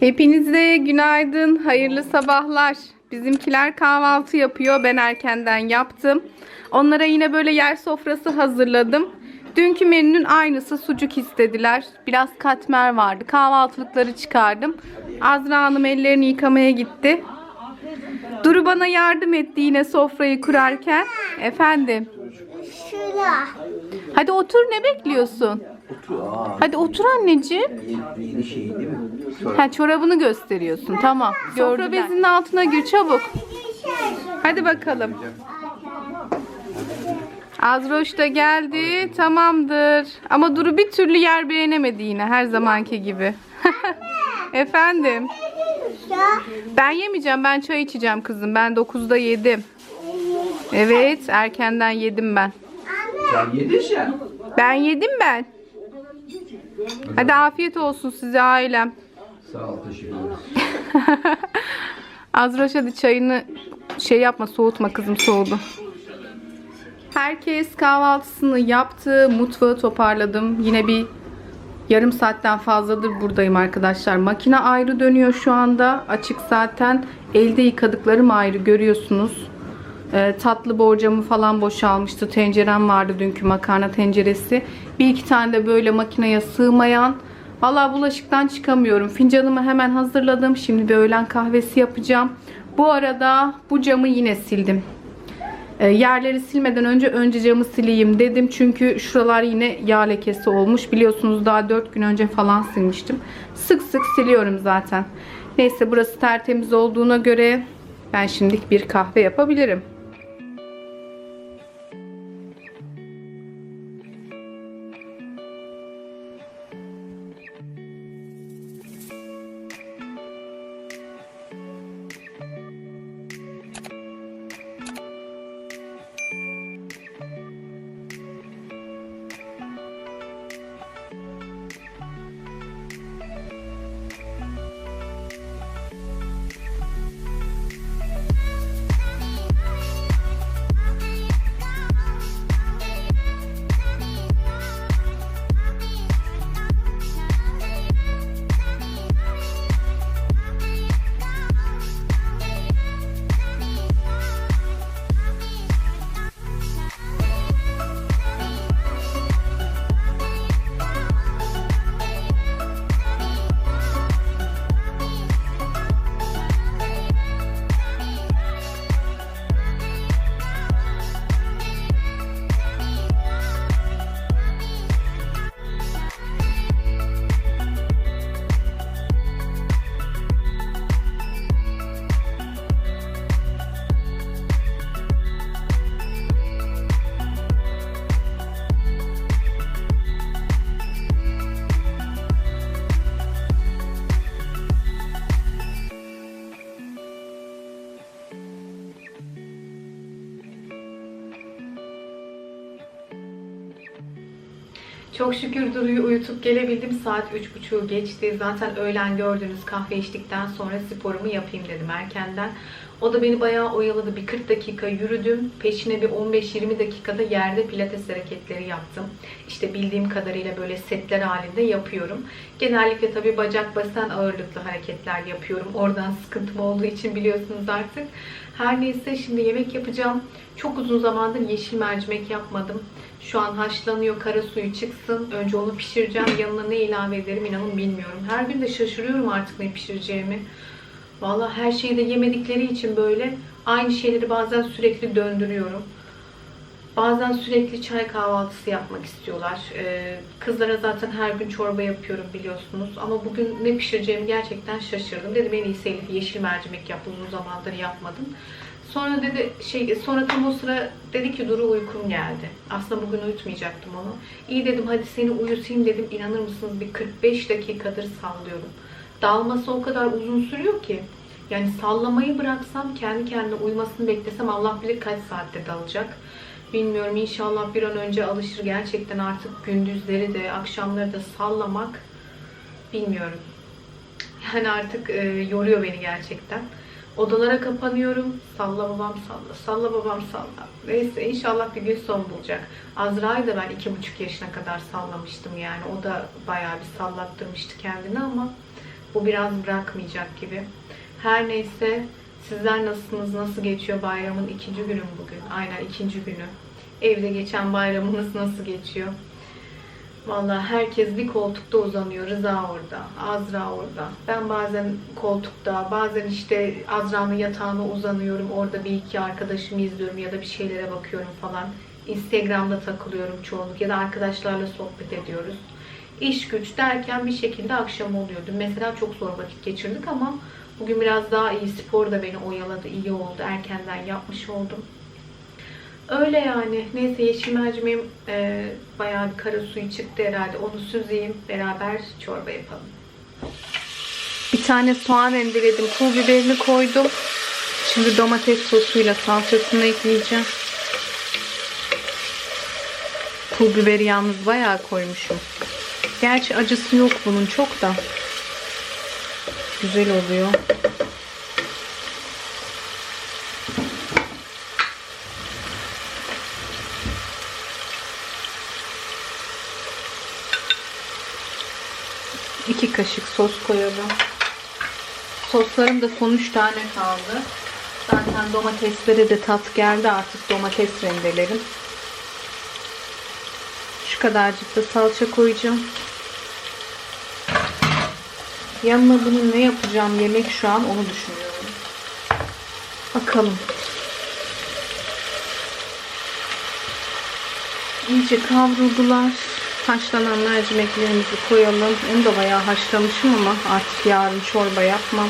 Hepinize günaydın, hayırlı sabahlar. Bizimkiler kahvaltı yapıyor. Ben erkenden yaptım. Onlara yine böyle yer sofrası hazırladım. Dünkü menünün aynısı sucuk istediler. Biraz katmer vardı. Kahvaltılıkları çıkardım. Azra Hanım ellerini yıkamaya gitti. Duru bana yardım etti yine sofrayı kurarken. Efendim. Şurada. Hadi otur ne bekliyorsun? Hadi otur anneciğim. Yeni şey değil mi? Ha çorabını gösteriyorsun. Tamam. Sofra bezinin altına gir çabuk. Hadi bakalım. Azroş da geldi. Tamamdır. Ama Duru bir türlü yer beğenemedi yine her zamanki gibi. Efendim. Ben yemeyeceğim. Ben çay içeceğim kızım. Ben 9'da yedim. Evet, erkenden yedim ben. Sen yedin sen. Ben yedim ben. Hadi afiyet olsun size ailem. Sağ ol teşekkür ederiz. Azraş hadi çayını şey yapma soğutma kızım soğudu. Herkes kahvaltısını yaptı. Mutfağı toparladım. Yine bir yarım saatten fazladır buradayım arkadaşlar. Makine ayrı dönüyor şu anda. Açık zaten. Elde yıkadıklarım ayrı görüyorsunuz. Ee, tatlı borcamı falan boşalmıştı. Tencerem vardı dünkü makarna tenceresi. Bir iki tane de böyle makineye sığmayan. Valla bulaşıktan çıkamıyorum. Fincanımı hemen hazırladım. Şimdi bir öğlen kahvesi yapacağım. Bu arada bu camı yine sildim. E, yerleri silmeden önce önce camı sileyim dedim. Çünkü şuralar yine yağ lekesi olmuş. Biliyorsunuz daha 4 gün önce falan silmiştim. Sık sık siliyorum zaten. Neyse burası tertemiz olduğuna göre ben şimdilik bir kahve yapabilirim. Çok şükür Duru'yu uyutup gelebildim. Saat 3.30'u geçti. Zaten öğlen gördüğünüz kahve içtikten sonra sporumu yapayım dedim erkenden. O da beni bayağı oyaladı. Bir 40 dakika yürüdüm. Peşine bir 15-20 dakikada yerde pilates hareketleri yaptım. İşte bildiğim kadarıyla böyle setler halinde yapıyorum. Genellikle tabii bacak basen ağırlıklı hareketler yapıyorum. Oradan sıkıntım olduğu için biliyorsunuz artık. Her neyse şimdi yemek yapacağım. Çok uzun zamandır yeşil mercimek yapmadım. Şu an haşlanıyor, kara suyu çıksın. Önce onu pişireceğim. Yanına ne ilave ederim inanın bilmiyorum. Her gün de şaşırıyorum artık ne pişireceğimi. Vallahi her şeyi de yemedikleri için böyle aynı şeyleri bazen sürekli döndürüyorum. Bazen sürekli çay kahvaltısı yapmak istiyorlar. Ee, kızlara zaten her gün çorba yapıyorum biliyorsunuz. Ama bugün ne pişireceğimi gerçekten şaşırdım. Dedim en iyisi Elif yeşil mercimek yap. Uzun zamandır yapmadım. Sonra dedi şey sonra tam o sıra dedi ki Duru uykum geldi. Aslında bugün uyutmayacaktım onu. İyi dedim hadi seni uyutayım dedim. İnanır mısınız bir 45 dakikadır sallıyorum. Dalması o kadar uzun sürüyor ki. Yani sallamayı bıraksam kendi kendine uyumasını beklesem Allah bilir kaç saatte dalacak. Bilmiyorum inşallah bir an önce alışır. Gerçekten artık gündüzleri de akşamları da sallamak bilmiyorum. Yani artık e, yoruyor beni gerçekten. Odalara kapanıyorum. Salla babam salla. Salla babam salla. Neyse inşallah bir gün son bulacak. Azra'yı da ben iki buçuk yaşına kadar sallamıştım yani. O da bayağı bir sallattırmıştı kendini ama Bu biraz bırakmayacak gibi. Her neyse sizler nasılsınız? Nasıl geçiyor bayramın ikinci günü bugün? Aynen ikinci günü. Evde geçen bayramınız nasıl geçiyor? Vallahi herkes bir koltukta uzanıyor. Rıza orada, Azra orada. Ben bazen koltukta, bazen işte Azra'nın yatağına uzanıyorum. Orada bir iki arkadaşımı izliyorum ya da bir şeylere bakıyorum falan. Instagram'da takılıyorum çoğunluk ya da arkadaşlarla sohbet ediyoruz. İş güç derken bir şekilde akşam oluyordu. Mesela çok zor vakit geçirdik ama bugün biraz daha iyi. Spor da beni oyaladı, iyi oldu. Erkenden yapmış oldum. Öyle yani. Neyse yeşil mercimeğim e, bayağı bir kara suyu çıktı herhalde. Onu süzeyim. Beraber çorba yapalım. Bir tane soğan rendeledim. Pul biberini koydum. Şimdi domates sosuyla salçasını ekleyeceğim. Pul biberi yalnız bayağı koymuşum. Gerçi acısı yok bunun çok da. Güzel oluyor. İki kaşık sos koyalım. Soslarım da son 3 tane kaldı. Zaten domateslere de tat geldi artık domates rendelerim. Şu kadarcık da salça koyacağım. Yanına bunu ne yapacağım yemek şu an onu düşünüyorum. Bakalım. İyice kavruldular. Haşlanan mercimeklerimizi koyalım. Onu da bayağı haşlamışım ama artık yarın çorba yapmam.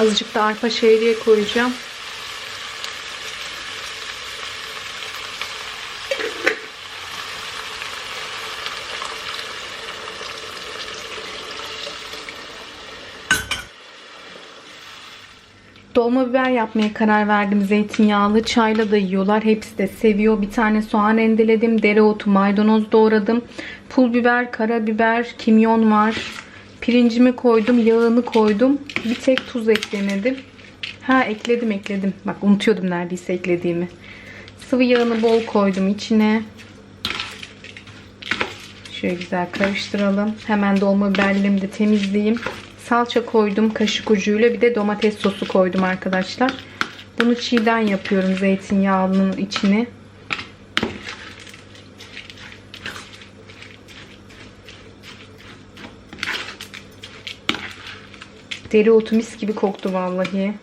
Azıcık da arpa şehriye koyacağım. Dolma biber yapmaya karar verdim. Zeytinyağlı, çayla da yiyorlar. Hepsi de seviyor. Bir tane soğan rendeledim. Dereotu, maydanoz doğradım. Pul biber, karabiber, kimyon var. Pirincimi koydum, yağını koydum. Bir tek tuz eklemedim. Ha ekledim ekledim. Bak unutuyordum neredeyse eklediğimi. Sıvı yağını bol koydum içine. Şöyle güzel karıştıralım. Hemen dolma biberlerimi de temizleyeyim. Salça koydum kaşık ucuyla. Bir de domates sosu koydum arkadaşlar. Bunu çiğden yapıyorum zeytinyağının içine. Dereotu mis gibi koktu vallahi.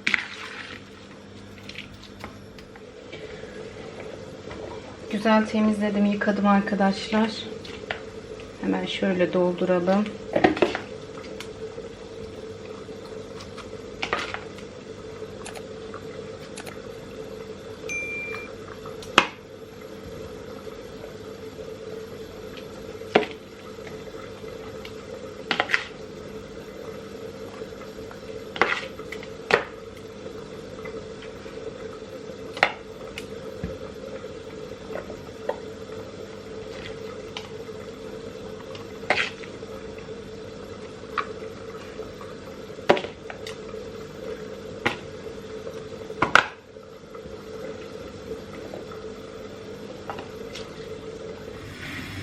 Güzel temizledim, yıkadım arkadaşlar. Hemen şöyle dolduralım.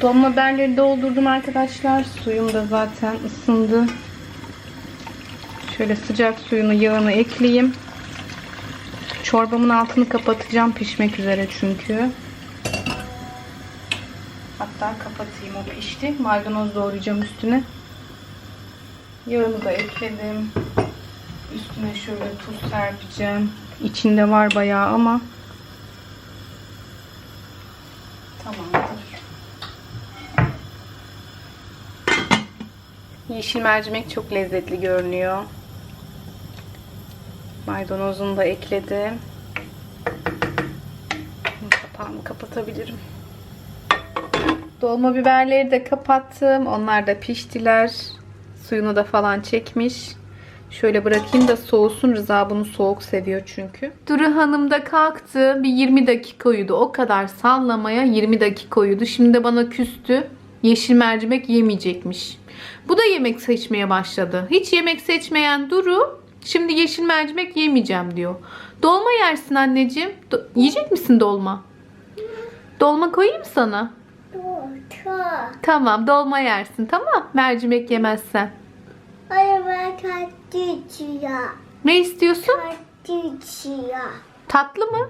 Dolma biberleri doldurdum arkadaşlar. Suyum da zaten ısındı. Şöyle sıcak suyunu yağını ekleyeyim. Çorbamın altını kapatacağım pişmek üzere çünkü. Hatta kapatayım o pişti. Maydanoz doğrayacağım üstüne. Yağını da ekledim. Üstüne şöyle tuz serpeceğim. İçinde var bayağı ama tamamdır. Yeşil mercimek çok lezzetli görünüyor. Maydanozunu da ekledim. Kapağını kapatabilirim. Dolma biberleri de kapattım. Onlar da piştiler. Suyunu da falan çekmiş. Şöyle bırakayım da soğusun. Rıza bunu soğuk seviyor çünkü. Duru Hanım da kalktı. Bir 20 dakika uyudu. O kadar sallamaya 20 dakika uyudu. Şimdi de bana küstü. Yeşil mercimek yemeyecekmiş. Bu da yemek seçmeye başladı. Hiç yemek seçmeyen Duru şimdi yeşil mercimek yemeyeceğim diyor. Dolma yersin anneciğim. Do- yiyecek misin dolma? Dolma koyayım sana. Tamam dolma yersin tamam mercimek yemezsen. Araba tatlıcıya. Ne istiyorsun? Tatlıcıya. Tatlı mı?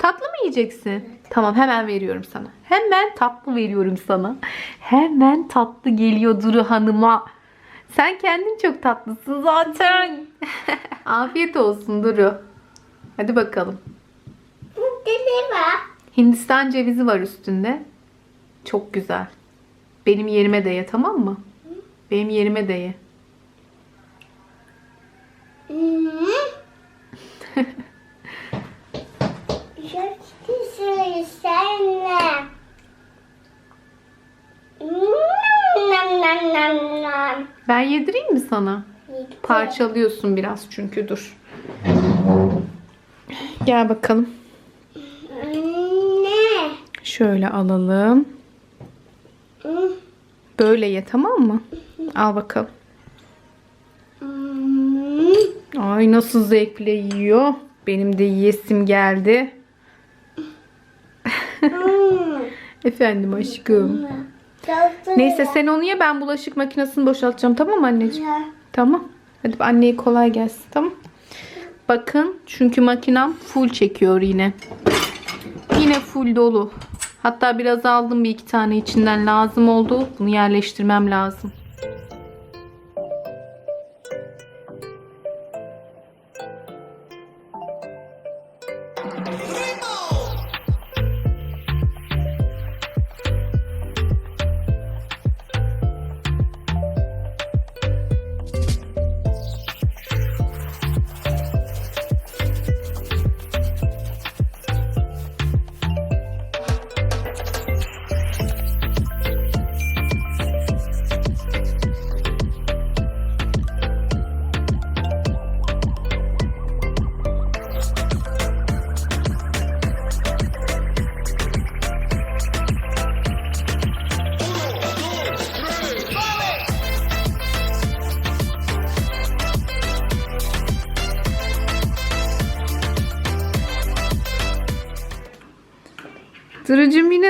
Tatlı mı yiyeceksin? Tamam hemen veriyorum sana. Hemen tatlı veriyorum sana. Hemen tatlı geliyor Duru Hanım'a. Sen kendin çok tatlısın zaten. Afiyet olsun Duru. Hadi bakalım. Dede var. Hindistan cevizi var üstünde. Çok güzel. Benim yerime de ye tamam mı? Benim yerime de ye. yedireyim mi sana? Parçalıyorsun biraz çünkü dur. Gel bakalım. Anne. Şöyle alalım. Böyle ye tamam mı? Al bakalım. Ay nasıl zevkle yiyor. Benim de yiyesim geldi. Efendim aşkım. Neyse sen onu ye ben bulaşık makinesini boşaltacağım tamam mı anneciğim? Tamam. Hadi anneye kolay gelsin tamam. Bakın çünkü makinem full çekiyor yine. Yine full dolu. Hatta biraz aldım bir iki tane içinden lazım oldu. Bunu yerleştirmem lazım.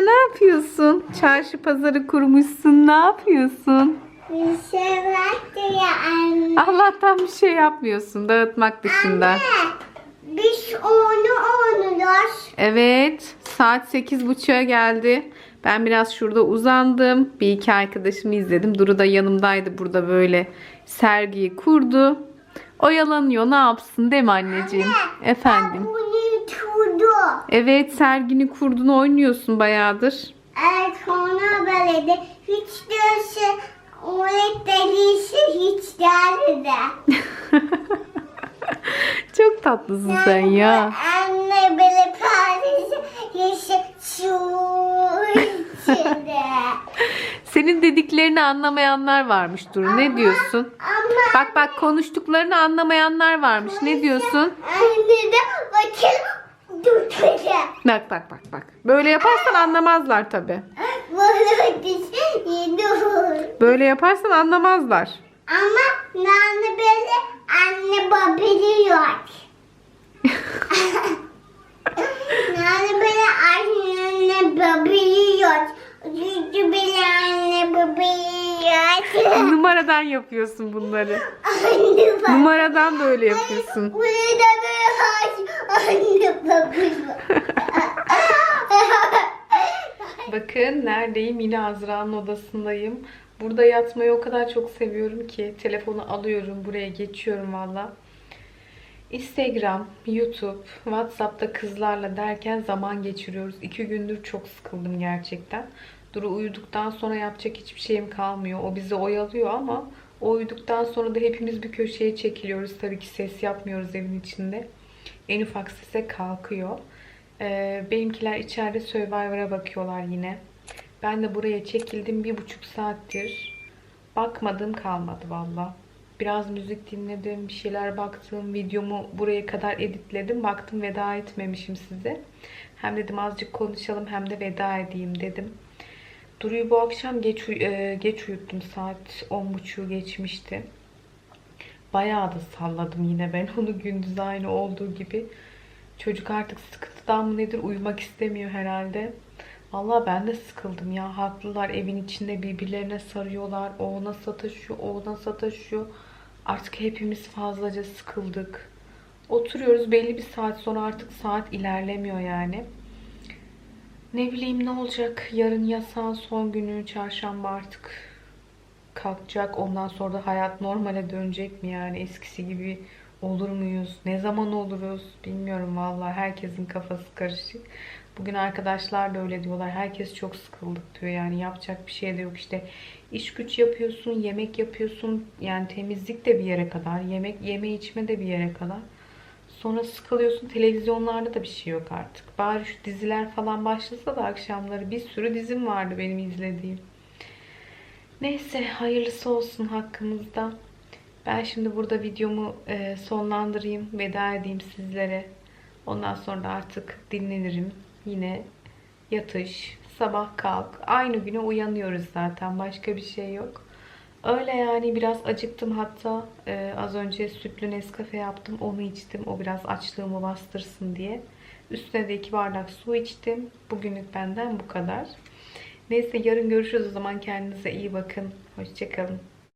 Ne yapıyorsun? Çarşı pazarı kurmuşsun. Ne yapıyorsun? Bir şey vardı ya anne. Allah'tan bir şey yapmıyorsun dağıtmak dışında. Biz onu oynuyoruz. Evet saat 8.30'a geldi. Ben biraz şurada uzandım. Bir iki arkadaşımı izledim. Duru da yanımdaydı burada böyle sergiyi kurdu. Oyalanıyor ne yapsın değil mi anneciğim? Efendim. Bunu tutdu. Evet sergini kurdun oynuyorsun bayağıdır. Evet sonra böyle de hiç değilse öğretmenisi hiç geldi. Çok tatlısın sen ya. Anne böyle Paris'e yeşil su içinde. Senin dediklerini anlamayanlar varmış Duru. Ne diyorsun? Ama Bak bak konuştuklarını anlamayanlar varmış. Ne diyorsun? anne de bakın tutacak. Bak bak bak bak. Böyle yaparsan anlamazlar tabi. Böyle yaparsan anlamazlar. Ama nane böyle anne babbiliyor. nane böyle anne babbiliyor. Çünkü bile anne babbiliyor. Numaradan yapıyorsun bunları. anne babbiliyor. Numaradan böyle yapıyorsun. Burada böyle anne babbiliyor. Bakın neredeyim? Yine Azra'nın odasındayım. Burada yatmayı o kadar çok seviyorum ki telefonu alıyorum, buraya geçiyorum valla. Instagram, YouTube, WhatsApp'ta kızlarla derken zaman geçiriyoruz. İki gündür çok sıkıldım gerçekten. Duru uyuduktan sonra yapacak hiçbir şeyim kalmıyor. O bizi oyalıyor ama o uyuduktan sonra da hepimiz bir köşeye çekiliyoruz. Tabii ki ses yapmıyoruz evin içinde. En ufak sese kalkıyor. Ee, benimkiler içeride Survivor'a bakıyorlar yine. Ben de buraya çekildim bir buçuk saattir. Bakmadım kalmadı valla. Biraz müzik dinledim, bir şeyler baktım. Videomu buraya kadar editledim. Baktım veda etmemişim size. Hem dedim azıcık konuşalım hem de veda edeyim dedim. Duru'yu bu akşam geç, e, geç uyuttum. Saat 10.30'u geçmişti. Bayağı da salladım yine ben onu gündüz aynı olduğu gibi. Çocuk artık sıkıntıdan mı nedir uyumak istemiyor herhalde. Vallahi ben de sıkıldım ya. Haklılar evin içinde birbirlerine sarıyorlar. O ona sataşıyor, o ona sataşıyor. Artık hepimiz fazlaca sıkıldık. Oturuyoruz belli bir saat sonra artık saat ilerlemiyor yani. Ne bileyim ne olacak. Yarın yasağın son günü çarşamba artık kalkacak. Ondan sonra da hayat normale dönecek mi yani? Eskisi gibi olur muyuz? Ne zaman oluruz? Bilmiyorum vallahi. Herkesin kafası karışık. Bugün arkadaşlar da öyle diyorlar. Herkes çok sıkıldık diyor. Yani yapacak bir şey de yok. İşte iş güç yapıyorsun, yemek yapıyorsun. Yani temizlik de bir yere kadar. Yemek, yeme içme de bir yere kadar. Sonra sıkılıyorsun. Televizyonlarda da bir şey yok artık. Bari şu diziler falan başlasa da akşamları bir sürü dizim vardı benim izlediğim. Neyse hayırlısı olsun hakkımızda. Ben şimdi burada videomu e, sonlandırayım. Veda edeyim sizlere. Ondan sonra da artık dinlenirim. Yine yatış, sabah kalk. Aynı güne uyanıyoruz zaten. Başka bir şey yok. Öyle yani biraz acıktım hatta. e, az önce sütlü Nescafe yaptım. Onu içtim. O biraz açlığımı bastırsın diye. Üstüne de iki bardak su içtim. Bugünlük benden bu kadar. Neyse yarın görüşürüz o zaman. Kendinize iyi bakın. Hoşçakalın.